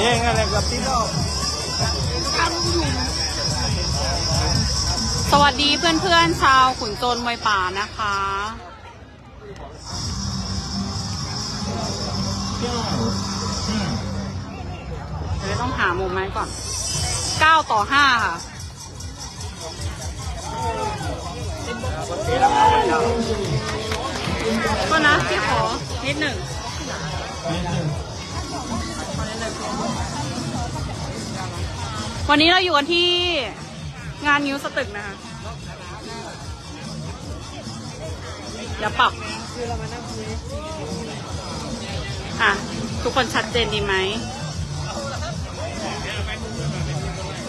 เองอะไรกับที่เราสวัสดีเพื่อนๆชาวขุนโจรมวยป่านะคะเดี๋ยวต้องหามุมไหมก่อน9ต่อ5ค่ะก็นะพี่ขอนิดหนึ่งขอนิดหนึ่ง วันนี้เราอยู่กันที่งานนิ้วสตึกนะคะเดี๋ยวปรับอะ ทุกคนชัดเจนดีไหม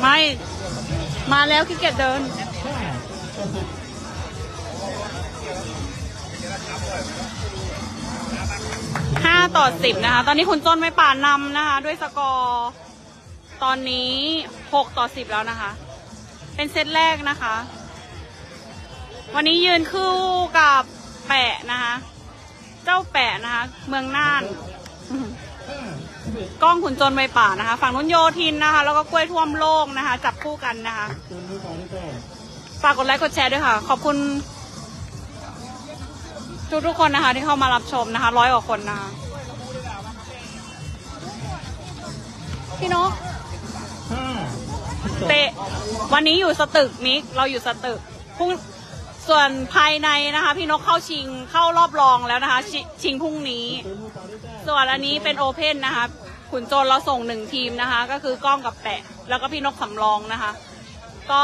ไม่ มาแล้วขี้เกียจเดิน ห้าต่อสิบนะคะ ตอนนี้คุณจนไม่ป่านนำนะคะ ด้วยสกอร์ ตอนนี้หกต่อสิบแล้วนะคะ เป็นเซตแรกนะคะ วันนี้ยืนคู่กับแปะนะคะ เจ้าแปะนะคะ เมืองน่าน กล้องขุนจนไวป่านะคะ ฝั่งนู้นโยทินนะคะ แล้วก็กล้วยท่วมโลกนะคะ จับคู่กันนะคะ ฝากกดไลค์กดแชร์ด้วยค่ะ ขอบคุณ ทุกทุกๆคนนะคะที่เข้ามารับชมนะคะร้อยกว่าคนนะคะพี่นกเตะวันนี้อยู่สตึกมิกเราอยู่สตึกพรุ่งส่วนภายในนะคะ พี่นกเข้าชิงเข้ารอบรองแล้วนะคะชชิงพรุ่งนี้ ส่วนอันนี้เป็นโอเพนนะคะขุนโจรเราส่งหนึ่งทีมนะคะ ก็คือกล้องกับแปะ แล้วก็พี่นกสำรองนะคะ ก็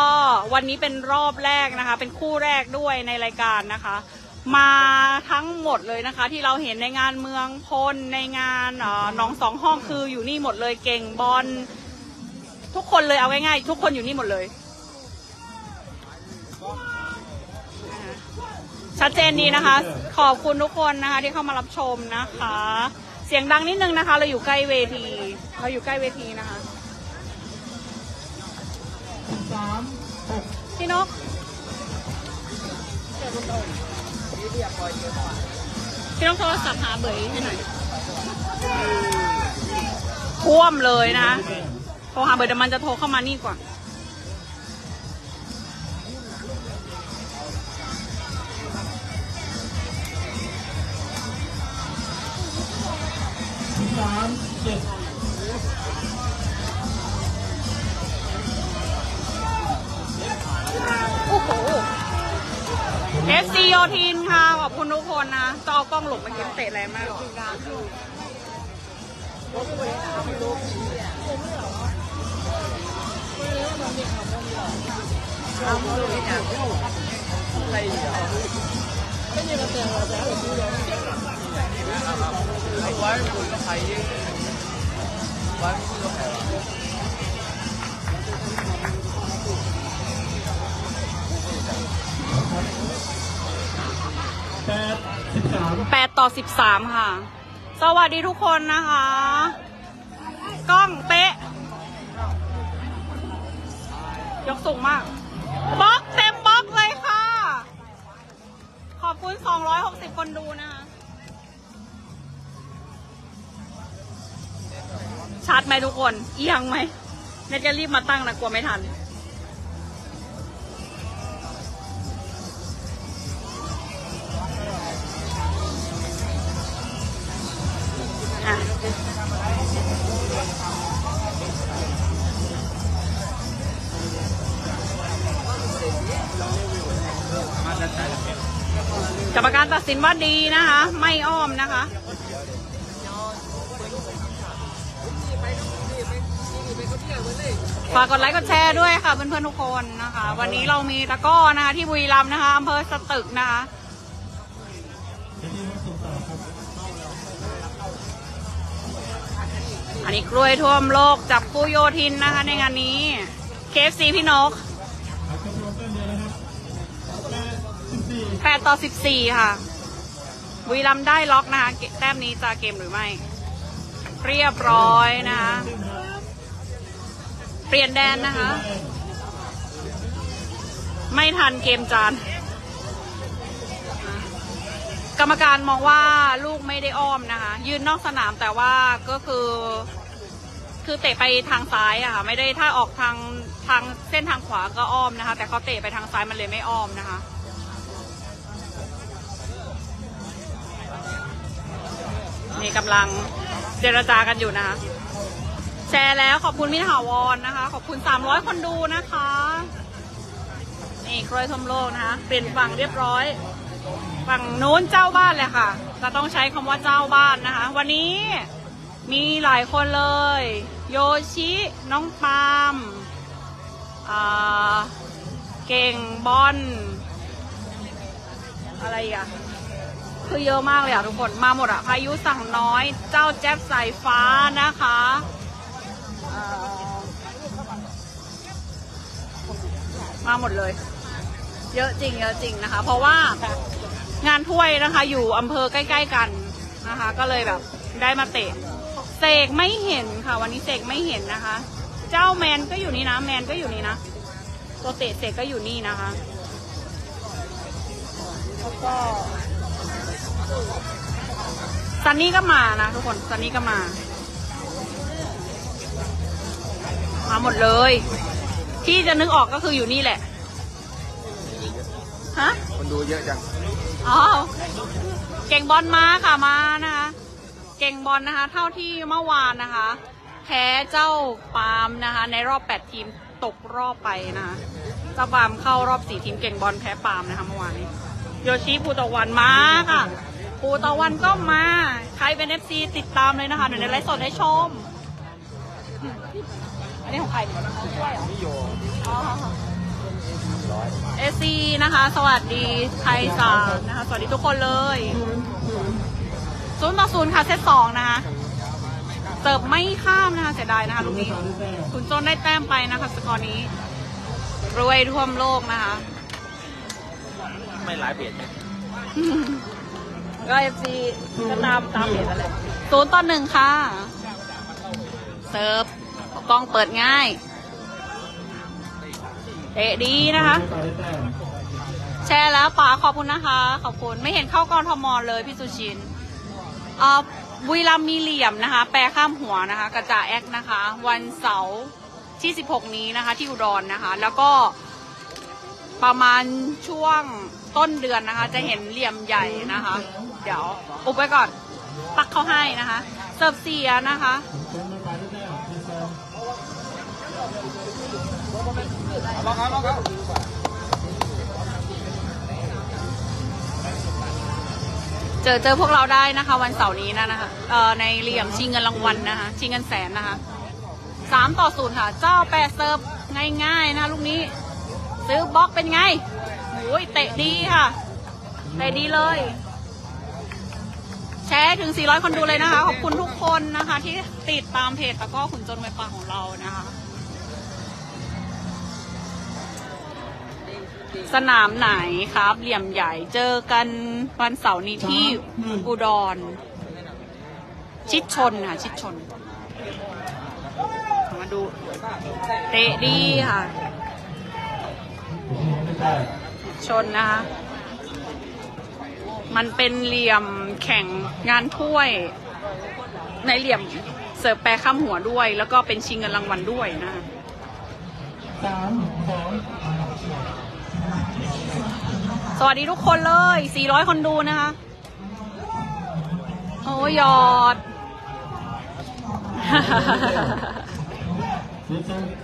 วันนี้เป็นรอบแรกนะคะ เป็นคู่แรกด้วยในรายการนะคะ มาทั้งหมดเลยนะคะ ที่เราเห็นในงานเมืองพลในงานเอ่อหนองสองห้องคืออยู่นี่หมดเลยเก่งบอลทุกคนเลยเอาง่ายๆทุกคนอยู่นี่หมดเลยนะคะชัดเจนดีนะคะ ขอบคุณทุกคนนะคะ ที่เข้ามารับชมนะคะ เสียงดังนิดนึงนะคะ เราอยู่ใกล้เวที เราอยู่ใกล้เวทีนะคะพี่นก พี่นกโทรศัพท์หาเบยให้หน่อยท่วมเลยนะโทรหาเบยแต่มันจะโทรเข้ามานี่ก่อนสามเจ็ด โยทินค่ะ ขอบคุณทุกคนนะจะเอากล้องหลบเมื่อกี้เตะแรงมาก แปดต่อสิบสามค่ะ สวัสดีทุกคนนะคะ กล้องเป๊ะ ยกสูงมากบล็อกเต็มบล็อกเลยค่ะ ขอบคุณ 260 คนดูนะคะชัดไหมทุกคน เอียงไหมเน็ตจะรีบมาตั้งนะกลัวไม่ทัน กรรมการตัดสินว่าดีนะคะ ไม่อ้อมนะคะ ฝากกดไลค์กดแชร์ด้วยค่ะเพื่อนๆทุกคนนะคะ วันนี้เรามีตะก้อนะคะที่บุรีรัมย์นะคะอำเภอสตึกนะคะ อันนี้กล้วยท่วมโลกจับคู่โยทินนะคะในงานนี้เคฟซีพี่นกแปดต่อสิบสี่ค่ะบุรีรัมได้ล็อกนะคะ แต้มนี้จะเกมหรือไม่ เรียบร้อยนะคะ เปลี่ยนแดนนะคะ ไม่ทันเกมจาน กรรมการมองว่าลูกไม่ได้อ้อมนะคะ ยืนนอกสนามแต่ว่าก็คือ คือเตะไปทางซ้ายอะค่ะ ไม่ได้ถ้าออกทางทางเส้นทางขวาก็อ้อมนะคะ แต่เขาเตะไปทางซ้ายมันเลยไม่อ้อมนะคะนี่กำลังเจรจากันอยู่นะคะ แชร์แล้วขอบคุณมิถาวรนะคะ ขอบคุณ 300 คนดูนะคะ นี่กล้วยทมโลกนะคะ เปลี่ยนฝั่งเรียบร้อย ฝั่งโน้นเจ้าบ้านเลยค่ะ จะต้องใช้คำว่าเจ้าบ้านนะคะ วันนี้มีหลายคนเลย โยชิ น้องปาล์มเก่งบอลอะไรอะ คือเยอะมากเลยอะทุกคนมาหมดอะ พายุสั่งน้อย เจ้าแจ๊บสายฟ้านะคะมาหมดเลย เยอะจริงเยอะจริงนะคะ เพราะว่า งานถ้วยนะคะ อยู่อำเภอใกล้ ๆกันนะคะ ก็เลยแบบได้มาเตะเสกไม่เห็นค่ะ วันนี้เสกไม่เห็นนะคะ เจ้าแมนก็อยู่นี่นะแมนก็อยู่นี่นะตัวเตะเสกก็อยู่นี่นะคะแล้วก็ซันนี่ก็มานะทุกคนซันนี่ก็มามาหมดเลย ที่จะนึกออกก็คืออยู่นี่แหละ ฮะ คนดูเยอะจัง อ๋อเก่งบอลมาค่ะมานะคะ เก่งบอลนะคะ เท่าที่เมื่อวานนะคะ แพ้เจ้าปาล์มนะคะ ในรอบ 8 ทีมตกรอบไปนะคะเจ้าปาล์มเข้ารอบ 4 ทีมเก่งบอลแพ้ปาล์มนะคะเมื่อวานนี้โยชิปูตะวันมาค่ะปูตะวันก็มา ใครเป็นเอฟซีติดตามเลยนะคะเดี๋ยวในไลฟ์สดได้ชม อันนี้ของใครเนี่ยช่วยเหรอนิโย เอซีนะคะ สวัสดีไทยสามนะคะ สวัสดีทุกคนเลยศูนย์ต่อศูนย์ค่ะเซตสองนะคะเสิร์ฟไม่ข้ามนะคะเสียดายนะคะลูกนี้คุณโจนได้แต้มไปนะคะสกอร์นี้รวยท่วมโลกนะคะไม่หลายเปลี่ยนก็เอฟซีก็ตามตามเหตุนั่นแหละศูนย์ต่อหนึ่งค่ะ เสิร์ฟกล้องเปิดง่าย เตะดีนะคะ แชร์แล้วป๋าขอบคุณนะคะ ขอบคุณไม่เห็นเข้ากรทมเลยพี่สุชินเอ่อบุรีรัมย์มีเหลี่ยมนะคะ แปรข้ามหัวนะคะ กระจาแอคนะคะ วันเสาร์ที่ 16 นี้นะคะ ที่อุดรนะคะ แล้วก็ประมาณช่วงต้นเดือนนะคะ จะเห็นเหลี่ยมใหญ่นะคะ เดี๋ยวอุบไว้ก่อน ปักเข้าให้นะคะ เสิร์ฟเสียนะคะ ลองครับลองครับเจอเจอพวกเราได้นะคะ วันเสาร์นี้นะนะคะเอ่อในเหลี่ยมชิงเงินรางวัลนะคะ ชิงเงินแสนนะคะสามต่อศูนย์ค่ะ เจ้าแปดเซิร์ฟง่ายๆนะลูกนี้ ซื้อบล็อกเป็นไงโอ้ยเตะดีค่ะเตะดีเลย แชร์ถึง 400 คนดูเลยนะคะ ขอบคุณทุกคนนะคะ ที่ติดตามเพจตะกร้อขุนจนไวปาของเรานะคะ สนามไหนครับ เหลี่ยมใหญ่เจอกันวันเสาร์นี้ที่อุดร ชิดชนค่ะ ชิดชน มาดู เตะดีค่ะ ชนนะคะ มันเป็นเหลี่ยมแข่งงานถ้วย ในเหลี่ยมเสิร์ฟแปรข้ามหัวด้วย แล้วก็เป็นชิงเงินรางวัลด้วยนะคะสามสอง สวัสดีทุกคนเลย 400 คนดูนะคะ โอ้ยอด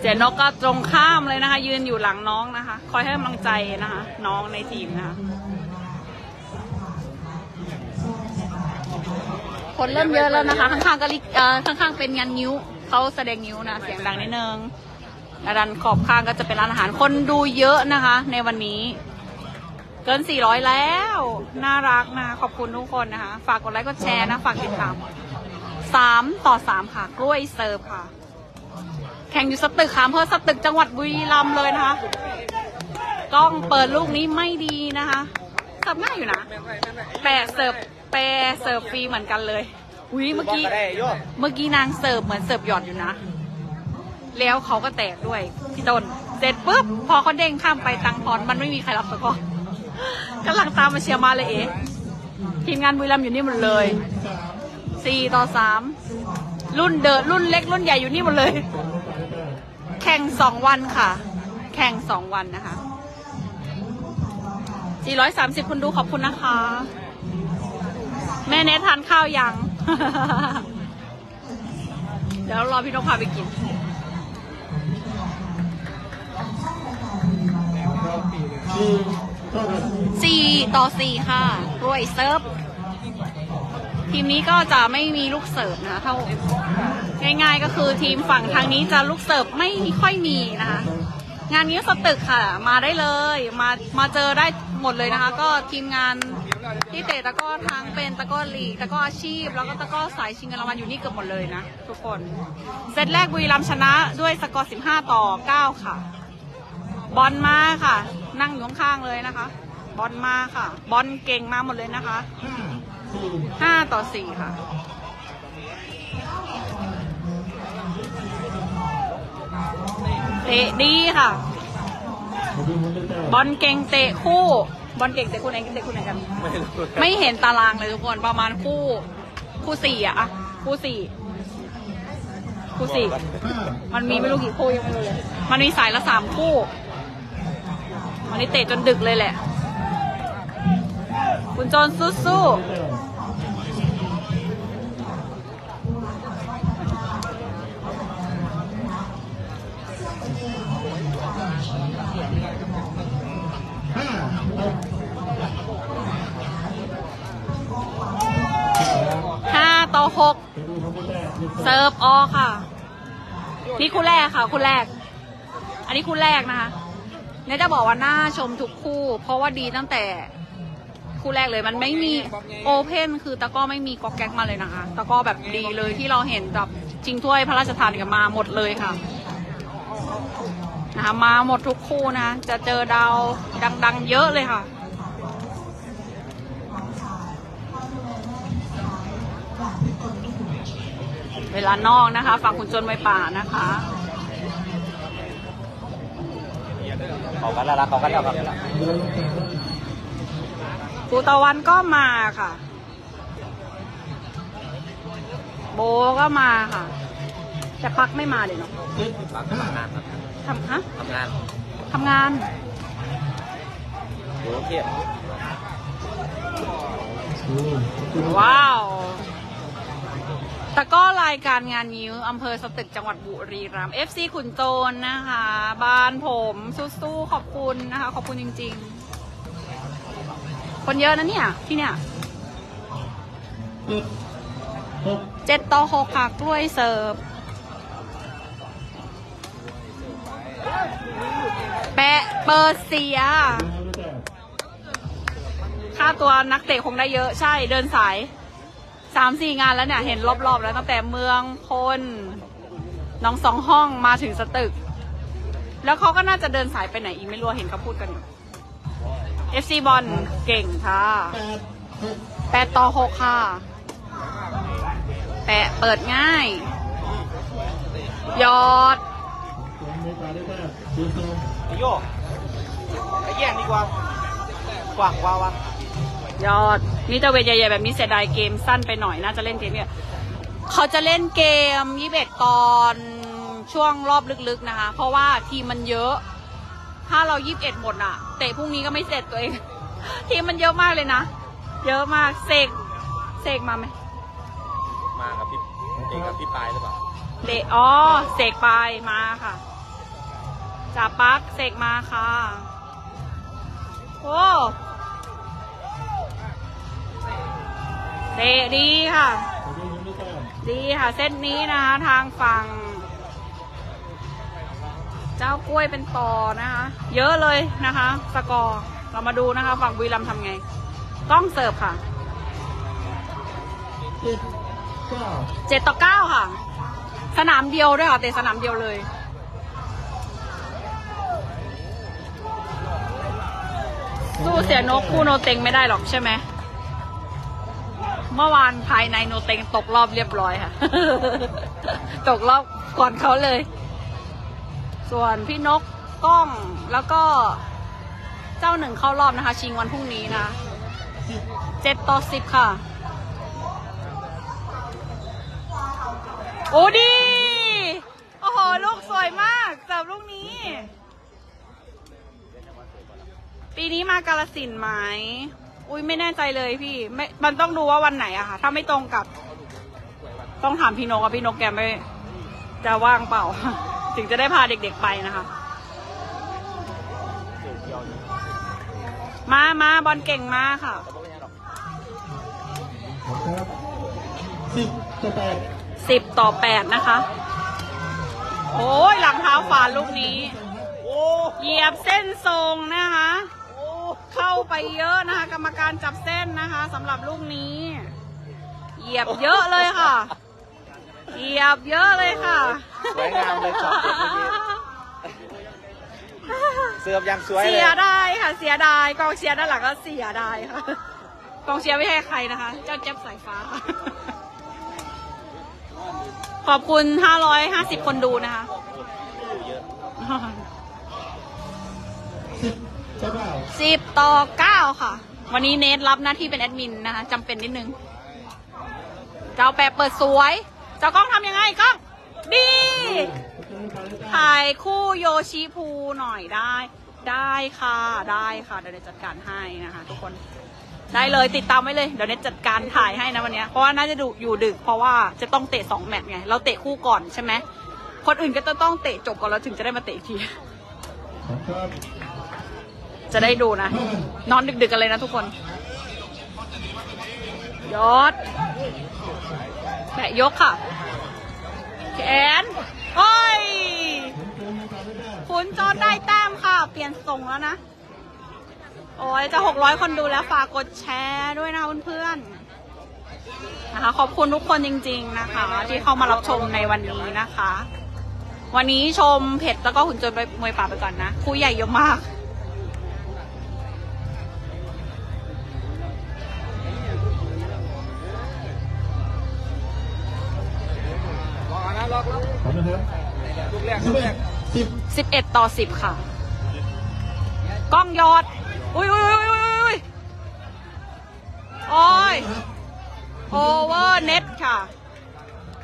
เจนกก็ตรงข้ามเลยนะคะ ยืนอยู่หลังน้องนะคะ คอยให้กำลังใจนะคะ น้องในทีมนะคะ คนเริ่มเยอะแล้วนะคะ ข้างๆก็ลิเอ่อข้างๆเป็นงานนิ้ว เขาแสดงนิ้วนะ เสียงดังนิดนึงด้านขอบข้างก็จะเป็นร้านอาหาร คนดูเยอะนะคะ ในวันนี้ เกิน 400 แล้ว น่ารักนะ ขอบคุณทุกคนนะคะ ฝากกดไลค์กดแชร์นะ ฝากติดตาม 3 ต่อ 3 ค่ะ กล้วยเซิร์ฟค่ะ แข่งอยู่สตึกค่ะอำเภอสตึกจังหวัดบุรีรัมย์เลยนะคะ กล้องเปิดลูกนี้ไม่ดีนะคะเสิร์ฟง่ายอยู่นะ แปะเสิร์ฟแปรเสิร์ฟฟรีเหมือนกันเลยอุ้ยเมื่อกี้ เมื่อกี้นางเสิร์ฟเหมือนเสิร์ฟหยอดอยู่นะ แล้วเขาก็แตกด้วยพี่ต้น เสร็จปุ๊บพอเขาเด้งข้ามไปตังทอนมันไม่มีใครรับสกอ กำลังตามมาเชียร์มาเลยเอ๋ทีมงานบุรีรัมย์อยู่นี่หมดเลยสี่ต่อสามรุ่นเดินรุ่นเล็กรุ่นใหญ่อยู่นี่หมดเลย แข่งสองวันค่ะ แข่งสองวันนะคะสี่ร้อยสามสิบคนดูขอบคุณนะคะ แม่เนททานข้าวยัง เดี๋ยวรอพี่นกพาไปกินอื สี่ต่อสี่ค่ะรวยเซิร์ฟ ทีมนี้ก็จะไม่มีลูกเสิร์ฟนะเท่าง่ายๆก็คือทีมฝั่งทางนี้จะลูกเสิร์ฟไม่ค่อยมีนะคะ งานนี้สตึกค่ะ มาได้เลยมามาเจอได้หมดเลยนะคะ ก็ทีมงานที่เตะตะก้อทั้งเป็นตะก้อลีตะก้ออาชีพ แล้วก็ตะก้อสายชิงเงินรางวัลอยู่นี่เกือบหมดเลยนะ ทุกคนเซตแรกบุรีรัมชนะด้วยสกอร์ 15 ต่อ 9 ค่ะ บอลมาค่ะ นั่งอยู่ข้างๆเลยนะคะ บอลมาค่ะ บอลเก่งมาหมดเลยนะคะห้าสี่5ต่ค่ะเตะดีค่ะ บอลเก่งเตะคู่ บอลเก่งเตะคู่ไหนเตะคู่ไหนกันไม่รู้ไม่เห็นตารางเลยทุกคนประมาณคู่ คู่สี่อะอะคู่สี่คู่สี่มันมีไม่รู้กี่คู่ยังไม่รู้เลย มันมีสายละสามคู่ วันนี้เตะจนดึกเลยแหละ คุณโจนสู้ได้ห้าหกๆห้าต่อหกเซิร์ฟออค่ะ นี่คู่แรกค่ะ คู่แรก อันนี้คู่แรกนะคะ เนี่ยจะบอกว่าน่าชมทุกคู่ เพราะว่าดีตั้งแต่คู่แรกเลยมันไม่มีโอเพนคือตะก้อไม่มีก๊อกแก๊กมาเลยนะคะ ตะก้อแบบดีเลยที่เราเห็นแบบจริงถ้วยพระราชทานกันมาหมดเลยค่ะนะคะมาหมดทุกคู่นะ จะเจอดาวดัง ๆ เยอะเลยค่ะเวลานอกนะคะฝั่งคุณจนไวป่านะคะ เขากันแล้วละเขากันแล้วครับเดือนละแต้มปูตะวันก็มาค่ะ โบก็มาค่ะ แต่ปักไม่มาเลยเนาะเจ็ดทำห้างานครับทำฮะทำงานทำงานอยู่กรุงเทพอืมว้าว แต่ก็รายการงานนิ้วอำเภอสตึกจังหวัดบุรีรัมย์ FC ขุนโจรนะคะ บ้านผมสู้ๆขอบคุณนะคะ ขอบคุณจริง ๆ คนเยอะนะเนี่ย ที่เนี่ยเจ็ดต่อหกค่ะกล้วยเสิร์ฟ แปะเปิดเสีย ค่าตัวนักเตะคงได้เยอะใช่เดินสาย สามสี่งานแล้วเนี่ย เห็นรอบๆแล้วตั้งแต่เมืองพลน้องสองห้องมาถึงสตึก แล้วเขาก็น่าจะเดินสายไปไหนอีกไม่รู้เห็นเขาพูดกันอยู่ FC บอลเก่งค่ะแปดต่อหกค่ะ แปะเปิดง่าย ยอดได้แต้มเดือไอโยกไอแย่งดีกว่ากว่างกว่าวะ ยอดนี่ตะเวนใหญ่ๆแบบนี้เสียดายเกมสั้นไปหน่อยน่าจะเล่นเกมเนี่ยเขาจะเล่นเกมยี่สิบตอนช่วงรอบลึกๆนะคะ เพราะว่าทีมมันเยอะ ถ้าเรายี่สิบเอ็ดหมดอะ เตะพรุ่งนี้ก็ไม่เสร็จตัวเอง ทีมมันเยอะมากเลยนะ เยอะมากเสกเสกมาไหมมากับพี่เด็กกับพี่ปายหรือเปล่าเตะอ๋อเสกไปมาค่ะจ่าปักเสกมาค่ะโอ้ เตะดีค่ะ ดีค่ะ เส้นนี้นะคะ ทางฝั่ง เจ้ากล้วยเป็นต่อนะคะ เยอะเลยนะคะ สกอร์เรามาดูนะคะ ฝั่งบุรีรัมย์ทำไง ต้องเสิร์ฟค่ะเจ็ดเก้าเจ็ดต่อเก้าค่ะ สนามเดียวด้วยค่ะเตะสนามเดียวเลยสู้เสียนกคู่โนเต็งไม่ได้หรอกใช่ไหม เมื่อวานภายในโนเต็งตกรอบเรียบร้อยค่ะ ตกรอบก่อนเขาเลย ส่วนพี่นกกล้องแล้วก็เจ้าหนึ่งเข้ารอบนะคะ ชิงวันพรุ่งนี้นะเจ็ดต่อสิบค่ะ โอ้ดี โอ้โห ลูกสวยมากเสิร์ฟลูกนี้ ปีนี้มากาลสินไหม อุ้ยไม่แน่ใจเลยพี่ไม่มันต้องดูว่าวันไหนอะค่ะ ถ้าไม่ตรงกับ ต้องถามพี่นกอะพี่นกแกไม่จะว่างเปล่า ถึงจะได้พาเด็กๆไปนะคะ มามาบอลเก่งมากค่ะสิบต่อแปดสิบต่อแปดนะคะ โอ้ยหลังเท้าฝาลูกนี้ เหยียบเส้นทรงนะคะ เข้าไปเยอะนะคะ กรรมการจับเส้นนะคะสำหรับลูกนี้ เหยียบเยอะเลยค่ะ เหยียบเยอะเลยค่ะ สวยงามเลยช็อตเด็ดเมื่อกี้เสิร์ฟอย่างสวยเลเสียยดายค่ะ เสียดายกองเชียร์ด้านหลังก็เสียดายค่ะกองเชียร์ไม่ให้ใครนะคะ เจ้าเจ็บสายฟ้าค่ะขอบคุณ 550 คนดูนะคะ สิบต่อเก้าค่ะ วันนี้เนทรับหน้าที่เป็นแอดมินนะคะจำเป็นนิดนึง เจ้าแปะเปิดสวย เจ้ากล้องทำยังไงกล้องดีถ่ายคู่โยชิภูหน่อยได้ ได้ค่ะได้ค่ะเดี๋ยวเนทจัดการให้นะคะ ทุกคนได้เลยติดตามไว้เลยเดี๋ยวเนทจัดการถ่ายให้นะวันนี้เพราะว่าน่าจะดูอยู่ดึกเพราะว่าจะต้องเตะสองแมตช์ไงเราเตะคู่ก่อนใช่ไหมคนอื่นก็จะต้องเตะจบก่อนแล้วถึงจะได้มาเตะอีกทีครับ จะได้ดูนะ นอนดึกๆกันเลยนะทุกคนยอดแบะยกค่ะแขนโอ้ยคุณจอนได้แต้มค่ะ เปลี่ยนทรงแล้วนะ โอ้ยจะหกร้อยคนดูแล้วฝากกดแชร์ด้วยนะเพื่อนๆนะคะ ขอบคุณทุกคนจริง ๆนะคะ ที่เข้ามารับชมในวันนี้นะคะ วันนี้ชมเผ็ดแล้วก็หุ่นจนไปมวยป่าไปก่อนนะครูใหญ่เยอะมาก สิบเอ็ดกสิบเอ็ดต่อสิบค่ะ กล้องยอด อุ้ยอุ้ยอุ้ยอุ้ยอุ้ยโอ้ยโอเวอร์เน็ตค่ะ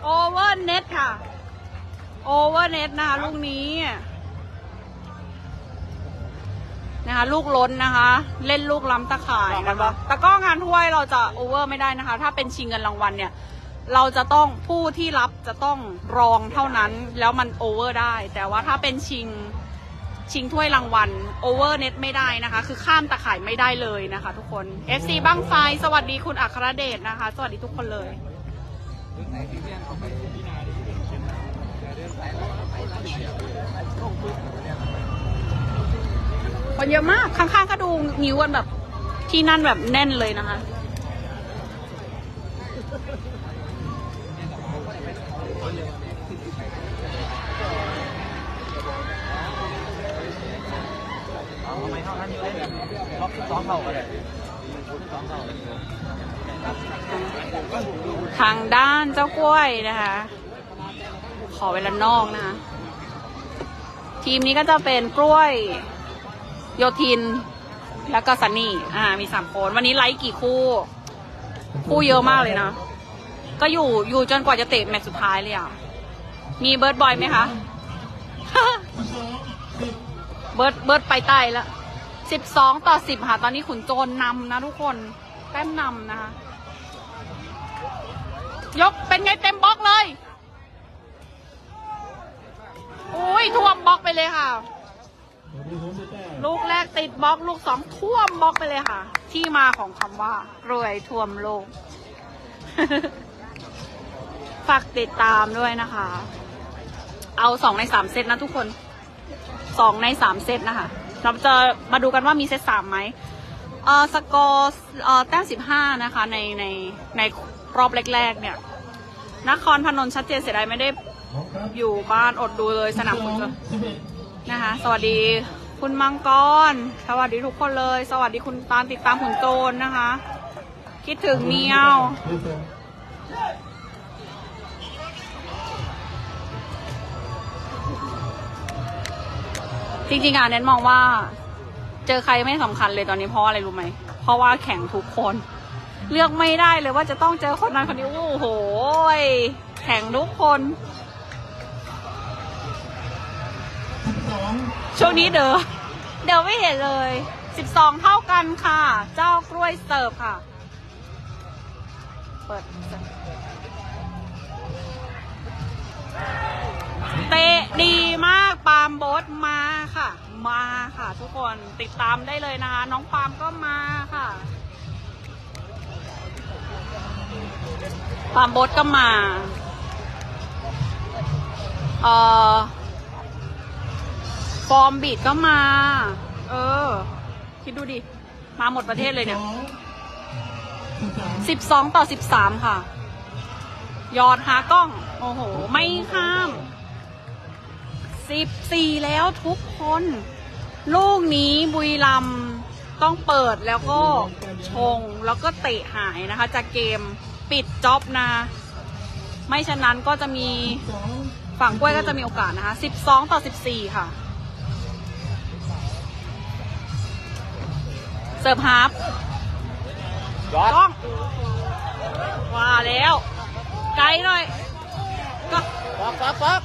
โอเวอร์เน็ตค่ะ โอเวอร์เน็ตนะคะลูกนี้นะคะลูกล้นนะคะ เล่นลูกล้ำตะข่ายนะคะแต่ก็งานถ้วยเราจะโอเวอร์ไม่ได้นะคะ ถ้าเป็นชิงเงินรางวัลเนี่ย เราจะต้องผู้ที่รับจะต้องรองเท่านั้นแล้วมันโอเวอร์ได้ แต่ว่าถ้าเป็นชิงชิงถ้วยรางวัลโอเวอร์เน็ตไม่ได้นะคะ คือข้ามตะข่ายไม่ได้เลยนะคะทุกคน FC บ้างไฟสวัสดีคุณอัครเดชนะคะ สวัสดีทุกคนเลยคนเยอะมาก ข้างๆก็ดูนิ้วกันแบบที่นั่นแบบแน่นเลยนะคะ สองเข่าก็ได้สองเข่าทางด้านเจ้ากล้วยนะคะ ขอเวลานอกนะคะ ทีมนี้ก็จะเป็นกล้วย โยทิน แล้วก็ซันนี่ อ่า มีสามคน วันนี้ไลฟ์กี่คู่ คู่เยอะมากเลยนะ ก็อยู่อยู่จนกว่าจะเตะแมตช์สุดท้ายเลยอะ มีเบิร์ดบอยไหมคะ เบิร์ดเบิร์ดไปใต้แล้ว สิบสองต่อสิบค่ะ ตอนนี้ขุนโจรนำนะทุกคน แต้มนำนะคะ ยกเป็นไงเต็มบล็อกเลย อุ้ยท่วมบล็อกไปเลยค่ะ ลูกแรกติดบล็อกลูกสองท่วมบล็อกไปเลยค่ะ ที่มาของคำว่ารวยท่วมโลก ฝากติดตามด้วยนะคะ เอาสองในสามเซตนะทุกคนสองในสามเซตนะคะ เราจะมาดูกันว่ามีเซตสามไหมเออสกอร์เออแต้มสิบห้านะคะในในในรอบแรกๆเนี่ยนครพนมชัดเจนเสียดายไม่ได้อยู่บ้านอดดูเลยสนามคุณสิบเอ็ดนะคะ สวัสดีคุณมังกร สวัสดีทุกคนเลย สวัสดีคุณตาลติดตามขุนโจรนะคะ คิดถึงเมียว จริงๆอะเน้นมองว่า เจอใครไม่สำคัญเลยตอนนี้เพราะอะไรรู้ไหมเพราะว่าแข่งทุกคน เลือกไม่ได้เลยว่าจะต้องเจอคนนั้นคนนี้โอ้โหยแข่งทุกคนช่วงนี้เดอเดี๋ยวไม่เห็นเลย 12 เท่ากันค่ะ เจ้ากล้วยเสิร์ฟค่ะ เปิด เตะดีมากปาล์มโบสมาค่ะ มาค่ะ ทุกคนติดตามได้เลยนะคะ น้องปาล์มก็มาค่ะ ปาล์มโบสก็มาเอ่อฟอร์มบีดก็มา เออ คิดดูดิ มาหมดประเทศเลยเนี่ยสิบสามสิบสองต่อสิบสามค่ะ ยอดหากล้อง โอ้โห ไม่ข้าม สิบสี่แล้วทุกคน ลูกนี้บุรีรัมย์ต้องเปิดแล้วก็ชงแล้วก็เตะหายนะคะ จากเกมปิดจ็อบนะ ไม่ฉะนั้นก็จะมีสองฝั่งกล้วยก็จะมีโอกาสนะคะสิบสองต่อสิบสี่ค่ะ เสิร์ฟฮาร์ฟยอดกล้องว่าแล้ว ไกลหน่อยก็ป๊อกป๊อกป๊อก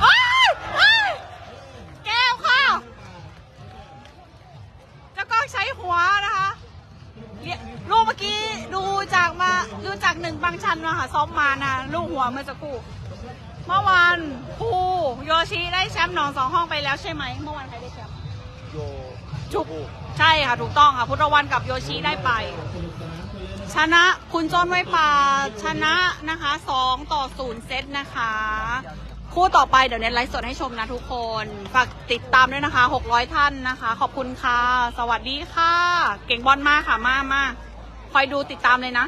โอ้ยเอ้ยแก้วค่ะเจ้ากล้องใช้หัวนะคะเรียลูกเมื่อกี้ดูจาก มาดูจากหนึ่งบางชันมาค่ะซ้อมมานะลูกหัวเมื่อสักครู่เมื่อวานภูโยชิได้แชมป์หนองสองห้องไปแล้วใช่ไหมเมื่อวานใครได้แชมป์โยจุกใช่ค่ะถูกต้องค่ะ พุทธวันกับโยชิได้ไป ชนะคุณจอนไว้ป่าชนะนะคะสองต่อศูนย์เซตนะคะ คู่ต่อไปเดี๋ยวเน้นไลฟ์สดให้ชมนะทุกคน ฝากติดตามด้วยนะคะ 600 ท่านนะคะ ขอบคุณค่ะ สวัสดีค่ะ เก่งบอลมากค่ะ มามาคอยดูติดตามเลยนะ